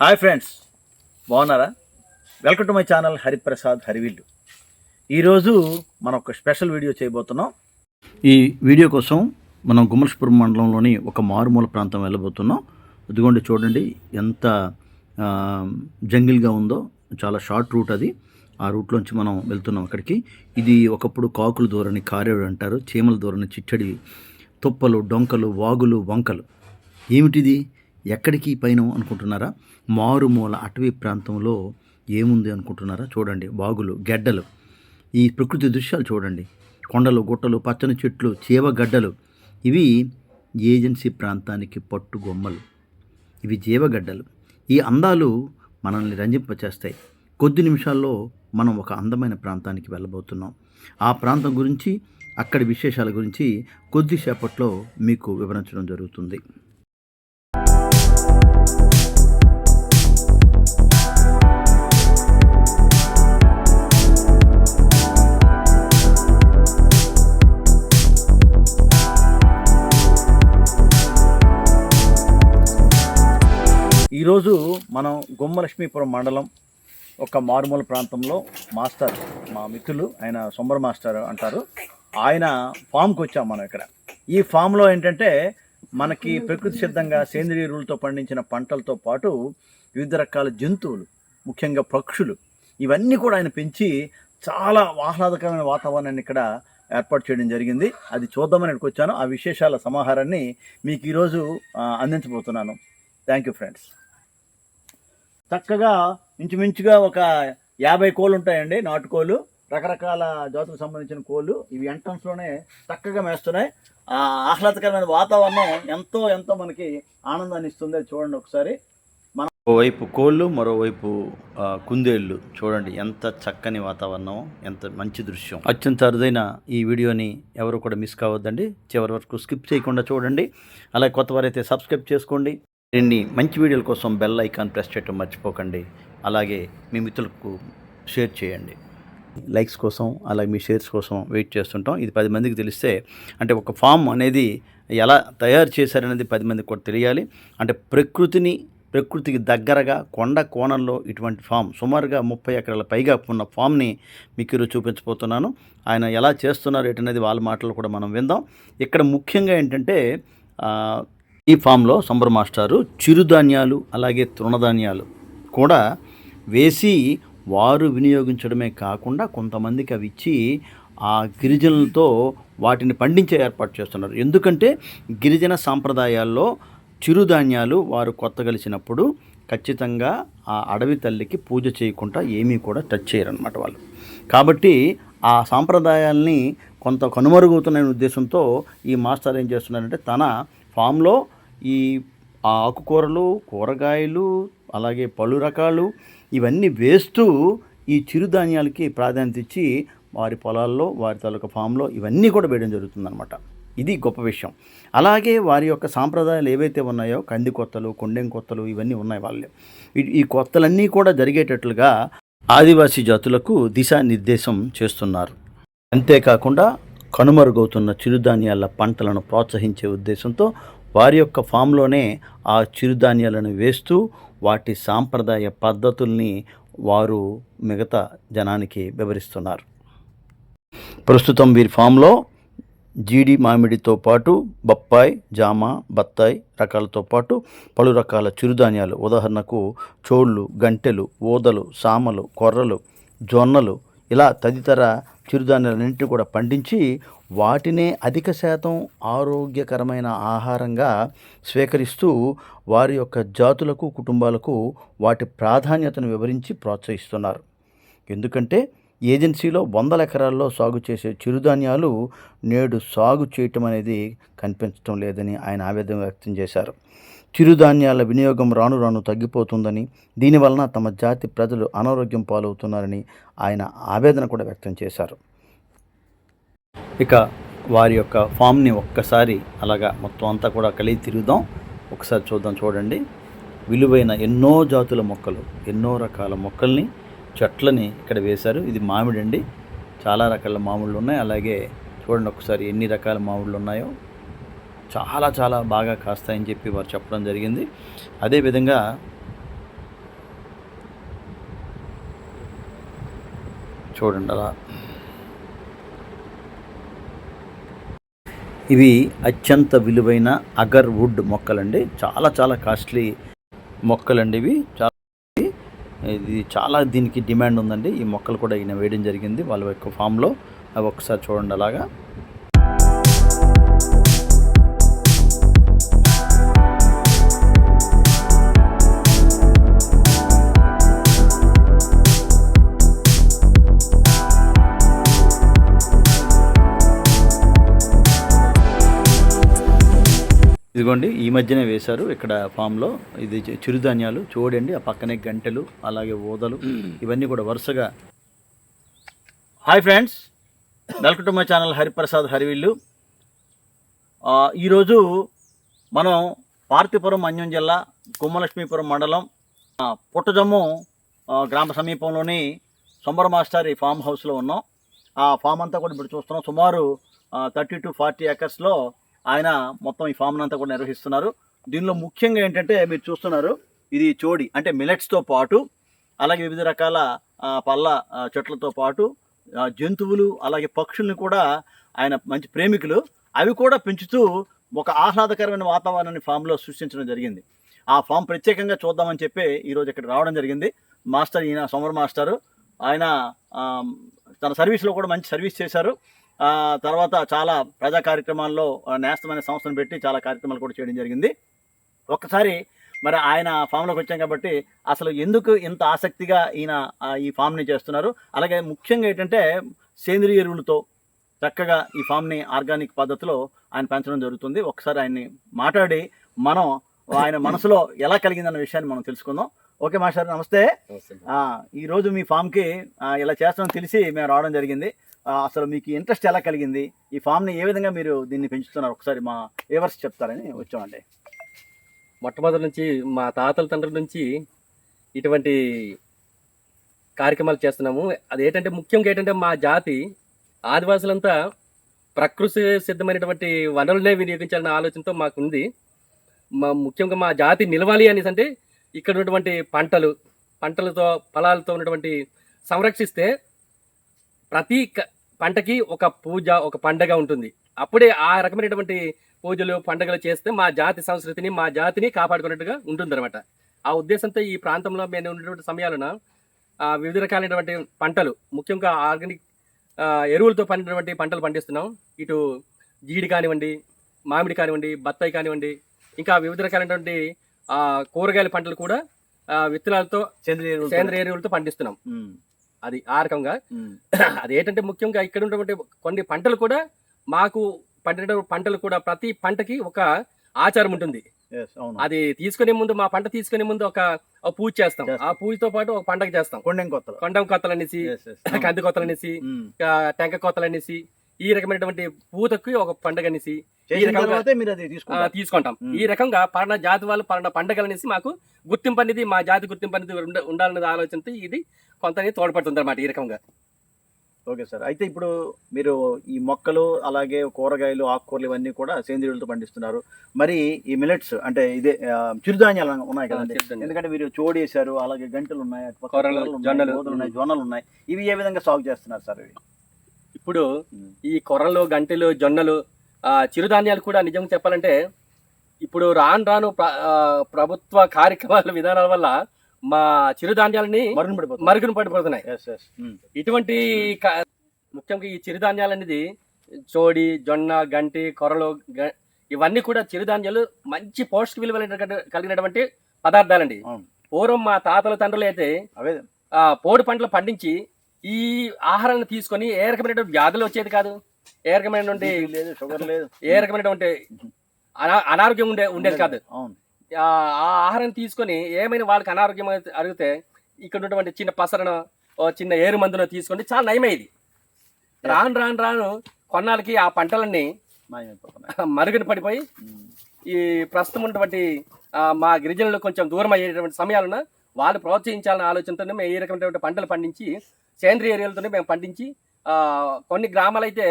Hi friends. బాగున్నారా? Welcome to my channel Hariprasad Harivillu. ఈరోజు మనం ఒక స్పెషల్ వీడియో చేయబోతున్నాం. ఈ వీడియో కోసం మనం గుమ్మలస్పురం మండలంలోని ఒక మారుమూల ప్రాంతం వెళ్ళబోతున్నాం. ఇదిగోండి చూడండి ఎంత జంగిల్గా ఉందో చాలా షార్ట్ రూట్ అది. ఆ రూట్లోంచి మనం వెళ్తున్నాం అక్కడికి. ఇది ఒకప్పుడు కాకుల దూరని కారేడు అంటారు చీమల దూరని చిట్టడి తుప్పలు డొంకలు వాగులు వంకలు. ఏమిటిది? ఎక్కడికి పైన అనుకుంటున్నారా? మారుమూల అటవీ ప్రాంతంలో ఏముంది అనుకుంటున్నారా? చూడండి వాగులు గెడ్డలు. ఈ ప్రకృతి దృశ్యాలు చూడండి. కొండలు గుట్టలు పచ్చని చెట్లు చీవగడ్డలు ఇవి ఏజెన్సీ ప్రాంతానికి పట్టుగొమ్మలు. ఇవి జీవగడ్డలు ఈ అందాలు మనల్ని రంజింపచేస్తాయి. కొద్ది నిమిషాల్లో మనం ఒక అందమైన ప్రాంతానికి వెళ్ళబోతున్నాం. ఆ ప్రాంతం గురించి అక్కడి విశేషాల గురించి కొద్దిసేపట్లో మీకు వివరించడం జరుగుతుంది. ఈరోజు మనం గుమ్మలక్ష్మీపురం మండలం ఒక మారుమూల ప్రాంతంలో మాస్టర్ మా మిత్రులు ఆయన సొంబర్ మాస్టర్ అంటారు. ఆయన ఫామ్కి వచ్చాం మనం ఇక్కడ. ఈ ఫామ్లో ఏంటంటే మనకి ప్రకృతి సిద్ధంగా సేంద్రియ ఎరువులతో పండించిన పంటలతో పాటు వివిధ రకాల జంతువులు ముఖ్యంగా పక్షులు ఇవన్నీ కూడా ఆయన పెంచి చాలా ఆహ్లాదకరమైన వాతావరణాన్ని ఇక్కడ ఏర్పాటు చేయడం జరిగింది. అది చూద్దామని ఇక్కడికి వచ్చాను. ఆ విశేషాల సమాహారాన్ని మీకు ఈరోజు అందించబోతున్నాను. థ్యాంక్ యూ ఫ్రెండ్స్ చక్కగా ఇంచుమించుగా ఒక యాభై కోళ్ళు ఉంటాయండి నాటుకోళ్ళు రకరకాల జాతులకు సంబంధించిన కోళ్ళు. ఇవి ఎంట్రన్స్లోనే చక్కగా మేస్తున్నాయి. ఆ ఆహ్లాదకరమైన వాతావరణం ఎంతో ఎంతో మనకి ఆనందాన్ని ఇస్తుంది. చూడండి ఒకసారి. మన ఓవైపు కోళ్ళు మరోవైపు కుందేళ్ళు. చూడండి ఎంత చక్కని వాతావరణం ఎంత మంచి దృశ్యం. అత్యంత అరుదైన ఈ వీడియోని ఎవరు కూడా మిస్ కావద్దండి. చివరి వరకు స్కిప్ చేయకుండా చూడండి. అలాగే కొత్త వారైతే సబ్స్క్రైబ్ చేసుకోండి. ఇన్ని మంచి వీడియోల కోసం బెల్ ఐకాన్ ప్రెస్ చేయటం మర్చిపోకండి. అలాగే మీ మిత్రులకు షేర్ చేయండి. లైక్స్ కోసం అలాగే మీ షేర్స్ కోసం వెయిట్ చేస్తుంటాం. ఇది పది మందికి తెలిస్తే అంటే ఒక ఫామ్ అనేది ఎలా తయారు చేశారనేది పది మందికి కూడా తెలియాలి. అంటే ప్రకృతిని ప్రకృతికి దగ్గరగా కొండ కోణంలో ఇటువంటి ఫామ్ సుమారుగా ముప్పై ఎకరాల పైగా ఉన్న ఫామ్ని మీకు ఈరోజు చూపించబోతున్నాను. ఆయన ఎలా చేస్తున్నారు ఏంటనేది వాళ్ళ మాటలు కూడా మనం విందాం. ఇక్కడ ముఖ్యంగా ఏంటంటే ఈ ఫామ్లో సంబర్ మాస్టారు చిరుధాన్యాలు అలాగే తృణధాన్యాలు కూడా వేసి వారు వినియోగించడమే కాకుండా కొంతమందికి అవి ఇచ్చి ఆ గిరిజనులతో వాటిని పండించే ఏర్పాటు చేస్తున్నారు. ఎందుకంటే గిరిజన సాంప్రదాయాల్లో చిరుధాన్యాలు వారు కొత్త కలిసినప్పుడు ఖచ్చితంగా ఆ అడవి తల్లికి పూజ చేయకుండా ఏమీ కూడా టచ్ చేయరన్నమాట వాళ్ళు. కాబట్టి ఆ సాంప్రదాయాల్ని కొంత కనుమరుగుతున్న ఉద్దేశంతో ఈ మాస్టర్ ఏం చేస్తున్నారంటే తన ఫామ్లో ఈ ఆకుకూరలు కూరగాయలు అలాగే పలు రకాలు ఇవన్నీ వేస్తూ ఈ చిరుధాన్యాలకి ప్రాధాన్యత ఇచ్చి వారి పొలాల్లో వారి తాలూకా ఫామ్లో ఇవన్నీ కూడా వేయడం జరుగుతుందన్నమాట. ఇది గొప్ప విషయం. అలాగే వారి యొక్క సాంప్రదాయాలు ఏవైతే ఉన్నాయో కంది కొత్తలు కొండెం కొత్తలు ఇవన్నీ ఉన్నాయి వాళ్ళు. ఈ- ఈ కొత్తలన్నీ కూడా జరిగేటట్లుగా ఆదివాసీ జాతులకు దిశానిర్దేశం చేస్తున్నారు. అంతేకాకుండా కనుమరుగవుతున్న చిరుధాన్యాల పంటలను ప్రోత్సహించే ఉద్దేశంతో వారి యొక్క ఫామ్లోనే ఆ చిరుధాన్యాలను వేస్తూ వాటి సాంప్రదాయ పద్ధతుల్ని వారు మిగతా జనానికి వివరిస్తున్నారు. ప్రస్తుతం వీరి ఫామ్లో జీడి మామిడితో పాటు బొప్పాయి జామ బత్తాయి రకాలతో పాటు పలు రకాల చిరుధాన్యాలు. ఉదాహరణకు చోళ్ళు గంటెలు ఊదలు సామలు కొర్రలు జొన్నలు ఇలా తదితర చిరుధాన్యాలన్నింటినీ కూడా పండించి వాటినే అధిక శాతం ఆరోగ్యకరమైన ఆహారంగా స్వీకరిస్తూ వారి యొక్క జాతులకు కుటుంబాలకు వాటి ప్రాధాన్యతను వివరించి ప్రోత్సహిస్తున్నారు. ఎందుకంటే ఏజెన్సీలో వందల ఎకరాల్లో సాగు చేసే చిరుధాన్యాలు నేడు సాగు చేయటం అనేది కనిపించడం లేదని ఆయన ఆవేదన వ్యక్తం చేశారు. చిరుధాన్యాల వినియోగం రాను రాను తగ్గిపోతుందని దీనివలన తమ జాతి ప్రజలు అనారోగ్యం పాలవుతున్నారని ఆయన ఆవేదన కూడా వ్యక్తం చేశారు. ఇక వారి యొక్క ఫామ్ని ఒక్కసారి అలాగా మొత్తం అంతా కూడా కలిగి తిరుగుదాం. ఒకసారి చూద్దాం చూడండి. విలువైన ఎన్నో జాతుల మొక్కలు ఎన్నో రకాల మొక్కల్ని చెట్లని ఇక్కడ వేశారు. ఇది మామిడి అండి చాలా రకాల మామిళ్ళు ఉన్నాయి. అలాగే చూడండి ఒకసారి ఎన్ని రకాల మామిళ్ళు ఉన్నాయో. చాలా చాలా బాగా కాస్తాయని చెప్పి వారు చెప్పడం జరిగింది. అదేవిధంగా చూడండి అలా. ఇవి అత్యంత విలువైన అగర్ వుడ్ మొక్కలండి. చాలా చాలా కాస్ట్లీ మొక్కలండి ఇవి. చాలా ఇది చాలా దీనికి డిమాండ్ ఉందండి. ఈ మొక్కలు కూడా ఈయన వేయడం జరిగింది. వాళ్ళ యొక్క ఫామ్లో. అవి ఒకసారి చూడండి అలాగా. ఇదిగోండి ఈ మధ్యనే వేశారు. ఇక్కడ ఫామ్లో ఇది చిరుధాన్యాలు చూడండి ఆ పక్కనే గంటెలు అలాగే ఊదలు ఇవన్నీ కూడా వరుసగా. Hi friends welcome to my channel Hariprasad Harivillu. ఈరోజు మనం పార్తిపురం అన్యం జిల్లా గుమ్మలక్ష్మీపురం మండలం పుట్టజమ్ము గ్రామ సమీపంలోని సొంబర మాస్టర్ ఈ ఫామ్ హౌస్లో ఉన్నాం. ఆ ఫామ్ అంతా కూడా ఇప్పుడు చూస్తున్నాం. సుమారు థర్టీ టు ఫార్టీ ఎకర్స్లో ఆయన మొత్తం ఈ ఫామ్ అంతా కూడా నిర్వహిస్తున్నారు. దీనిలో ముఖ్యంగా ఏంటంటే మీరు చూస్తున్నారు ఇది చోడి అంటే మిలెట్స్తో పాటు అలాగే వివిధ రకాల పళ్ళ చెట్లతో పాటు జంతువులు అలాగే పక్షుల్ని కూడా ఆయన మంచి ప్రేమికులు అవి కూడా పెంచుతూ ఒక ఆహ్లాదకరమైన వాతావరణాన్ని ఫామ్లో సృష్టించడం జరిగింది. ఆ ఫామ్ ప్రత్యేకంగా చూద్దామని చెప్పి ఈరోజు ఇక్కడ రావడం జరిగింది. మాస్టర్ ఈయన సోమర్ మాస్టరు. ఆయన తన సర్వీస్లో కూడా మంచి సర్వీస్ చేశారు. తర్వాత చాలా ప్రజా కార్యక్రమాల్లో ఆ, నేస్తం అనే సంస్థను పెట్టి చాలా కార్యక్రమాలు కూడా చేయడం జరిగింది. ఒక్కసారి మరి ఆయన ఫామ్లోకి వచ్చాం కాబట్టి అసలు ఎందుకు ఇంత ఆసక్తిగా ఈయన ఈ ఫామ్ని చేస్తున్నారు? అలాగే ముఖ్యంగా ఏంటంటే సేంద్రియ ఎరువులతో చక్కగా ఈ ఫామ్ని ఆర్గానిక్ పద్ధతిలో ఆయన పెంచడం జరుగుతుంది. ఒకసారి ఆయన్ని మాట్లాడి మనం ఆయన మనసులో ఎలా కలిగిందన్న విషయాన్ని మనం తెలుసుకుందాం. ఓకే మాస్టర్ నమస్తే. ఆ, ఈరోజు మీ ఫామ్కి ఇలా చేస్తామని తెలిసి మేము రావడం జరిగింది. అసలు మీకు ఇంట్రెస్ట్ ఎలా కలిగింది? ఈ ఫామ్ని ఏ విధంగా మీరు దీన్ని పెంచుతున్నారు? ఒకసారి మా ఏవర్స్ చెప్తారని వచ్చామండి. మొట్టమొదటి నుంచి మా తాతల తండ్రి నుంచి ఇటువంటి కార్యక్రమాలు చేస్తున్నాము. అదేంటంటే ముఖ్యంగా ఏంటంటే మా జాతి ఆదివాసులంతా ప్రకృతి సిద్ధమైనటువంటి వనరులనే వినియోగించాలనే ఆలోచనతో మాకు ఉంది మా ముఖ్యంగా మా జాతి నిలవాలి అనేసి అంటే ఇక్కడ ఉన్నటువంటి పంటలు పంటలతో ఫలాలతో ఉన్నటువంటి సంరక్షిస్తే ప్రతి పంటకి ఒక పూజ ఒక పండగ ఉంటుంది. అప్పుడే ఆ రకమైనటువంటి పూజలు పండుగలు చేస్తే మా జాతి సంస్కృతిని మా జాతిని కాపాడుకున్నట్టుగా ఉంటుందన్నమాట. ఆ ఉద్దేశంతో ఈ ప్రాంతంలో మేము ఉన్నటువంటి సమయాలను ఆ, వివిధ రకాలైనటువంటి పంటలు ముఖ్యంగా ఆర్గానిక్ ఎరువులతో పండినటువంటి పంటలు పండిస్తున్నాం. ఇటు జీడి కానివ్వండి మామిడి కానివ్వండి బత్తాయి కానివ్వండి ఇంకా వివిధ రకాలైనటువంటి కూరగాయల పంటలు కూడా విత్తనాలతో సేంద్రియ ఎరువులతో- పండిస్తున్నాం. అది ఆ రకంగా. ఉమ్, అదేంటంటే ముఖ్యంగా ఇక్కడ ఉన్నటువంటి కొన్ని పంటలు కూడా మాకు పండిన పంటలు కూడా ప్రతి పంటకి ఒక ఆచారం ఉంటుంది. అది తీసుకునే ముందు మా పంట తీసుకునే ముందు ఒక పూజ చేస్తాం. ఆ పూజతో పాటు ఒక పండగ చేస్తాం. కొండెం కొత్తలు. కొండం కొత్తలు అనేసి. కంది కొత్తలు అనేసి టెంక కొత్తలు అనేసి ఈ రకమైనటువంటి పూతకు ఒక పండగ అనేసి ఈ రకంగా తీసుకుంటాం. ఈ రకంగా పలానా జాతి వాళ్ళు పలానా పండగలు అనేసి మాకు గుర్తింపు అనేది మా జాతి గుర్తింపు అనేది ఉండ- ఉండాలనే ఆలోచనతో ఇది కొంత తోడ్పడుతుంది అనమాట ఈ రకంగా. Okay sir. అయితే ఇప్పుడు మీరు ఈ మొక్కలు అలాగే కూరగాయలు ఆకుకూరలు ఇవన్నీ కూడా సేంద్రియులతో పండిస్తున్నారు. మరి ఈ మిలెట్స్ అంటే ఇదే చిరుధాన్యాలు ఉన్నాయి కదండి. చిరుధాన్యాలు. ఎందుకంటే మీరు చోడు వేశారు అలాగే గంటలు ఉన్నాయి జొన్నలు. ఉన్నాయి జొన్నలు ఉన్నాయి. ఇవి ఏ విధంగా సాగు చేస్తున్నారు సార్ ఇవి? ఇప్పుడు ఈ కొర్రలు గంటెలు జొన్నలు ఆ, చిరుధాన్యాలు కూడా నిజంగా చెప్పాలంటే ఇప్పుడు రాను రాను ప్రభుత్వ కార్యక్రమాల విధానాల వల్ల మా చిరుధాన్యాలని మరుగున పడిపోతున్నాయి. ఇటువంటి ముఖ్యంగా ఈ చిరుధాన్యాలు అనేది చోడి జొన్న గంటి కొరలు ఇవన్నీ కూడా చిరుధాన్యాలు మంచి పౌష్టిక విలువలు కలిగినటువంటి పదార్థాలండి. పూర్వం మా తాతల తండ్రులు అయితే పోడు పంటలు పండించి ఈ ఆహారాన్ని తీసుకొని ఏ రకమైనటువంటి వ్యాధులు వచ్చేది కాదు. ఏ రకమైనటువంటి లేదు షుగర్ లేదు. ఏ రకమైనటువంటి అనా- అనారోగ్యం ఉండే ఉండేది కాదు. ఆ ఆహారం తీసుకొని ఏమైనా వాళ్ళకి అనారోగ్యం అడిగితే ఇక్కడ ఉన్నటువంటి చిన్న పసరను చిన్న ఏరు మందును తీసుకొని చాలా నయమయ్యేది రాను రాను రాను కొన్నాళ్ళకి ఆ పంటలన్నీ మరుగున పడిపోయి. ఈ ప్రస్తుతం ఉన్నటువంటి మా గిరిజనులు కొంచెం దూరం అయ్యేటువంటి సమయాలను వాళ్ళు ప్రోత్సహించాలనే ఆలోచనతోనే మేము ఈ రకమైనటువంటి పంటలు పండించి సేంద్రియ ఏరియాలతోనే మేము పండించి కొన్ని గ్రామాలు అయితే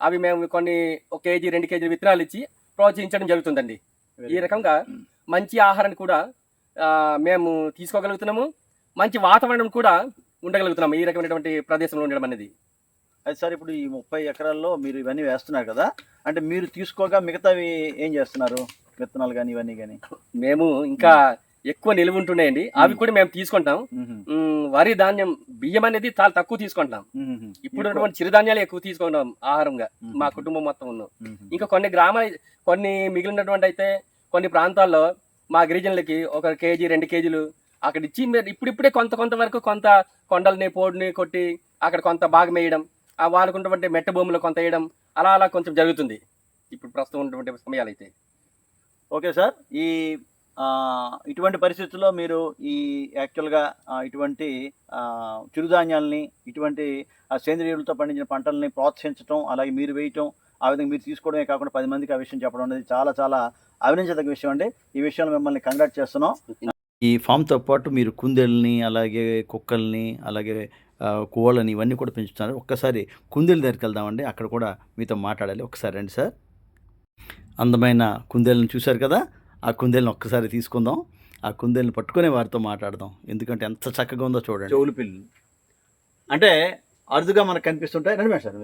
అవి మేము కొన్ని ఒక కేజీ రెండు కేజీ విత్తనాలు ఇచ్చి ప్రోత్సహించడం జరుగుతుందండి. ఈ రకంగా మంచి ఆహారాన్ని కూడా మేము తీసుకోగలుగుతున్నాము. మంచి వాతావరణం కూడా ఉండగలుగుతున్నాం ఈ రకమైనటువంటి ప్రదేశంలో ఉండడం అనేది. అది సార్ ఇప్పుడు ఈ ముప్పై ఎకరాల్లో మీరు ఇవన్నీ వేస్తున్నారు కదా అంటే మీరు తీసుకోగా మిగతావి ఏం చేస్తున్నారు? విత్తనాలు కానీ ఇవన్నీ కానీ మేము ఇంకా ఎక్కువ నిలువ ఉంటున్నాయండి. అవి కూడా మేము తీసుకుంటాం. వరి ధాన్యం బియ్యం అనేది చాలా తక్కువ తీసుకుంటాం. ఇప్పుడు చిరుధాన్యాలు ఎక్కువ తీసుకుంటాం ఆహారంగా మా కుటుంబం మొత్తం ఉన్నాం. ఇంకా కొన్ని గ్రామాలు కొన్ని మిగిలినటువంటి అయితే కొన్ని ప్రాంతాల్లో మా గిరిజనులకి ఒక కేజీ రెండు కేజీలు అక్కడ ఇచ్చి మీరు ఇప్పుడిప్పుడే కొంత కొంత వరకు కొంత కొండల్ని పోడుని కొట్టి అక్కడ కొంత భాగం వేయడం ఆ వాళ్ళకున్నటువంటి మెట్ట భూములు కొంత వేయడం అలా అలా కొంచెం జరుగుతుంది. ఇప్పుడు ప్రస్తుతం ఉన్నటువంటి సమయాలు అయితే ఓకే సార్ ఈ ఇటువంటి పరిస్థితుల్లో మీరు ఈ యాక్చువల్గా ఇటువంటి చిరుధాన్యాలని ఇటువంటి సేంద్రియులతో పండించిన పంటల్ని ప్రోత్సహించడం అలాగే మీరు వేయటం ఆ విధంగా మీరు తీసుకోవడమే కాకుండా పది మందికి ఆ విషయం చెప్పడం అనేది చాలా చాలా అభినందించదగ్గ విషయం అండి. ఈ విషయంలో మిమ్మల్ని కంగ్రాట్ చేస్తున్నాం. ఈ ఫామ్తో పాటు మీరు కుందేళ్ళని అలాగే కుక్కల్ని అలాగే కోళ్ళని ఇవన్నీ కూడా పెంచుతున్నారు. ఒక్కసారి కుందేలు దగ్గరికి వెళ్దామండి. అక్కడ కూడా మీతో మాట్లాడాలి. ఒకసారి రండి సార్. అందమైన కుందేళ్ళని చూశారు కదా? ఆ కుందేలను ఒక్కసారి తీసుకుందాం. ఆ కుందేళ్ళని పట్టుకునే వారితో మాట్లాడదాం. ఎందుకంటే ఎంత చక్కగా ఉందో చూడండి. చెవులు పిల్లి. అంటే అరుదుగా మనకు కనిపిస్తుంటాయి. రండి సార్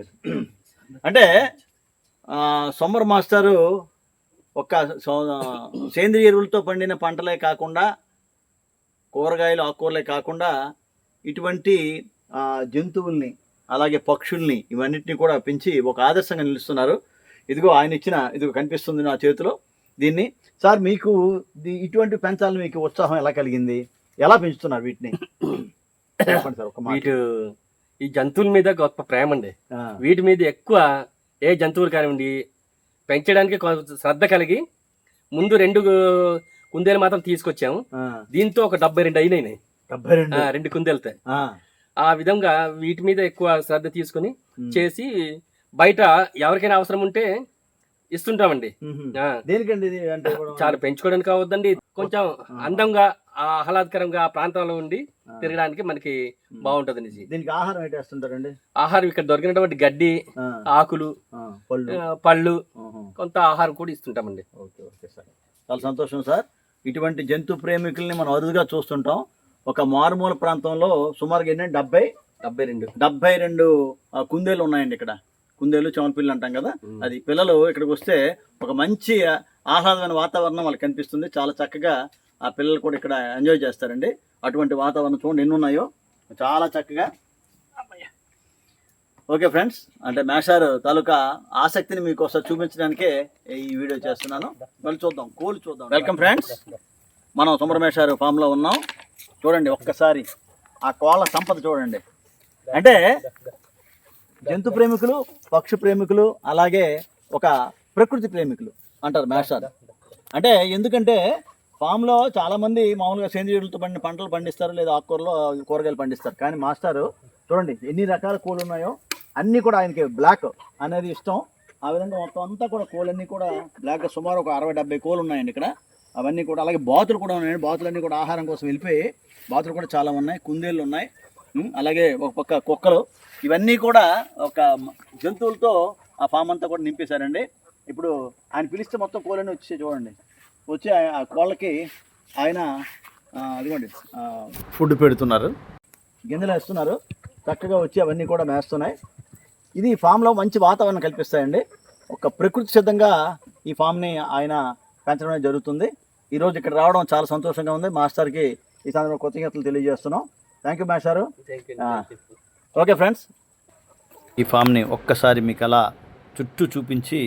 అంటే ఆ, సమ్మర్ మాస్టారు ఒక సేంద్రియ ఎరువులతో పండిన పంటలే కాకుండా కూరగాయలు ఆకుకూరలే కాకుండా ఇటువంటి జంతువుల్ని అలాగే పక్షుల్ని ఇవన్నిటిని కూడా పెంచి ఒక ఆదర్శంగా నిలుస్తున్నారు. ఇదిగో ఆయన ఇచ్చిన ఇదిగో కనిపిస్తుంది నా చేతిలో. దీన్ని. సార్ మీకు ఇటువంటి పెంచాలని మీకు ఉత్సాహం ఎలా కలిగింది? ఎలా పెంచుతున్నారు వీటిని? చెప్పండి సార్ ఒక మాట. వీటి ఈ జంతువుల మీద గొప్ప ప్రేమ అండి. వీటి మీద ఎక్కువ ఏ జంతువులు కానివ్వండి పెంచడానికి శ్రద్ధ కలిగి ముందు రెండు కుందేలు మాత్రం తీసుకొచ్చాము. దీంతో ఒక డెబ్బై రెండు అయినాయి డెబ్బై రెండు. రెండు కుందేలతో. ఆ, విధంగా వీటి మీద ఎక్కువ శ్రద్ధ తీసుకుని. చేసి బయట ఎవరికైనా అవసరం ఉంటే ఇస్తుంటామండి. దేనికండి చాలా పెంచుకోవడానికి కావద్దండి. కొంచెం అందంగా ఆహ్లాదకరంగా ఆ ప్రాంతంలో ఉండి. తిరగడానికి మనకి బాగుంటుంది దీనికి ఆహారం ఏంటి వేస్తుంటారండి? ఆహారం ఇక్కడ దొరికినటువంటి గడ్డి ఆకులు పళ్ళు. కొంత ఆహారం కూడా ఇస్తుంటామండి. Okay okay sir. చాలా సంతోషం సార్. ఇటువంటి జంతు ప్రేమికుల్ని మనం అరుదుగా చూస్తుంటాం. ఒక మారుమూల ప్రాంతంలో సుమారుగా ఏంటంటే డెబ్బై? డెబ్బై రెండు. డెబ్బై రెండు కుందేలు ఉన్నాయండి ఇక్కడ. కుందేలు చమలపిల్లి అంటాం కదా. అది పిల్లలు ఇక్కడికి వస్తే ఒక మంచి ఆహ్లాదమైన వాతావరణం వాళ్ళకి కనిపిస్తుంది. చాలా చక్కగా ఆ పిల్లలు కూడా ఇక్కడ ఎంజాయ్ చేస్తారండి. అటువంటి వాతావరణం చూడండి ఎన్ని ఉన్నాయో చాలా చక్కగా. ఓకే ఫ్రెండ్స్ అంటే మేషారు తాలూకా ఆసక్తిని మీకు ఒకసారి చూపించడానికే ఈ వీడియో చేస్తున్నాను. మళ్ళీ చూద్దాం కోళ్ళు చూద్దాం. Welcome friends. మనం సుబ్రమేశారు ఫామ్లో ఉన్నాం. చూడండి ఒక్కసారి ఆ కోళ్ళ సంపద చూడండి. అంటే జంతు ప్రేమికులు పక్షి ప్రేమికులు అలాగే ఒక ప్రకృతి ప్రేమికులు అంటారు మేషారు అంటే ఎందుకంటే ఫామ్లో చాలామంది మామూలుగా సేంద్రియులతో పండిన పంటలు పండిస్తారు లేదా ఆకుకూరలో కూరగాయలు పండిస్తారు. కానీ మాస్టారు చూడండి ఎన్ని రకాల కూలు ఉన్నాయో అన్నీ కూడా ఆయనకి బ్లాక్ అనేది ఇష్టం. ఆ విధంగా మొత్తం అంతా కూడా కోళ్ళన్నీ కూడా బ్లాక్ సుమారు ఒక అరవై డెబ్బై కోళ్ళు ఉన్నాయండి ఇక్కడ. అవన్నీ కూడా అలాగే బాతులు కూడా ఉన్నాయండి. బాతులన్నీ కూడా ఆహారం కోసం వెళ్ళిపోయి బాతులు కూడా చాలా ఉన్నాయి కుందేళ్ళు ఉన్నాయి. అలాగే ఒక పక్క కుక్కలు. ఇవన్నీ కూడా ఒక జంతువులతో ఆ ఫామ్ అంతా కూడా నింపేశారండి. ఇప్పుడు ఆయన పిలిస్తే మొత్తం కోళ్ళని వచ్చి చూడండి. వచ్చి ఆ- ఆ కోళ్ళకి ఆయన అదిగోండి ఫుడ్ పెడుతున్నారు. గింజలు వేస్తున్నారు. చక్కగా వచ్చి అవన్నీ కూడా మేస్తున్నాయి. ఇది ఫామ్లో మంచి వాతావరణం కల్పిస్తాయండి. ఒక ప్రకృతి సిద్ధంగా ఈ ఫామ్ని ఆయన పెంచడం అనేది జరుగుతుంది ఈరోజు ఇక్కడ రావడం చాలా సంతోషంగా ఉంది. మాస్టర్కి ఈ సందర్భంగా కృతజ్ఞతలు తెలియజేస్తున్నాం. థ్యాంక్ యూ మాస్టారు. Okay friends. ఈ ఫామ్ని ఒక్కసారి మీకు అలా చుట్టూ చూపించి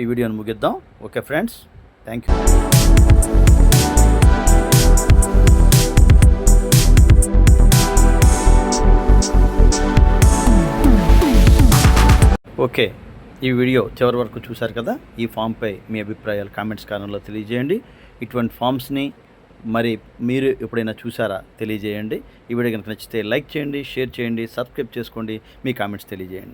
ఈ వీడియోని ముగిద్దాం. Okay friends. Thank you. Okay ఈ వీడియో చివరి వరకు చూశారు కదా? ఈ ఫామ్పై మీ అభిప్రాయాలు కామెంట్స్ కారణంలో తెలియజేయండి. ఇటువంటి ఫామ్స్ని మరి మీరు ఎప్పుడైనా చూసారా తెలియజేయండి. ఈ వీడియో కనుక నచ్చితే లైక్ చేయండి షేర్ చేయండి సబ్స్క్రైబ్ చేసుకోండి. మీ కామెంట్స్ తెలియజేయండి.